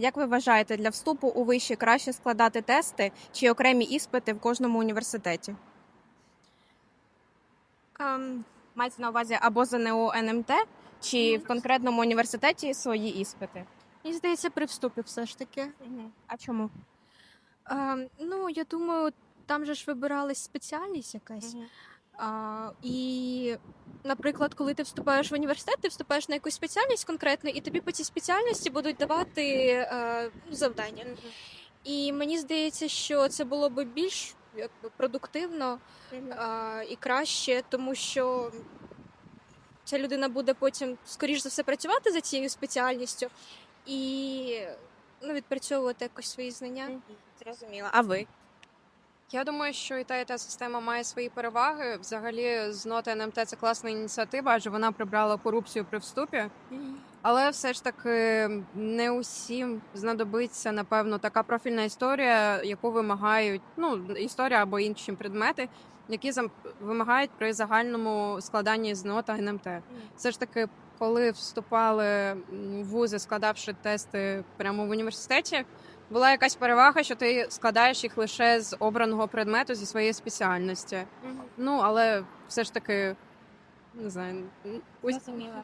Як ви вважаєте, для вступу у виші краще складати тести чи окремі іспити в кожному університеті? Ем, мається на увазі або ЗНО НМТ, чи в конкретному університеті свої іспити? Мені здається, при вступі все ж таки. А чому? А, ну, я думаю, там же ж вибиралась спеціальність якась. А, і, наприклад, коли ти вступаєш в університет, ти вступаєш на якусь спеціальність конкретну, і тобі по цій спеціальності будуть давати ну, завдання. І мені здається, що це було би більш якби, продуктивно а, і краще, тому що ця людина буде потім, скоріш за все, працювати за цією спеціальністю і ну, відпрацьовувати якось свої знання. Зрозуміла. А ви? Я думаю, що і та і та система має свої переваги. Взагалі, з ноти НМТ це класна ініціатива, адже вона прибрала корупцію при вступі. Але все ж таки не усім знадобиться напевно така профільна історія, яку вимагають ну історія або інші предмети, які вимагають при загальному складанні з нота НМТ. Все ж таки, коли вступали в вузи, складавши тести прямо в університеті, була якась перевага, що ти складаєш їх лише з обраного предмету зі своєї спеціальності. Ну але все ж таки не знаю. ось- Зрозуміла.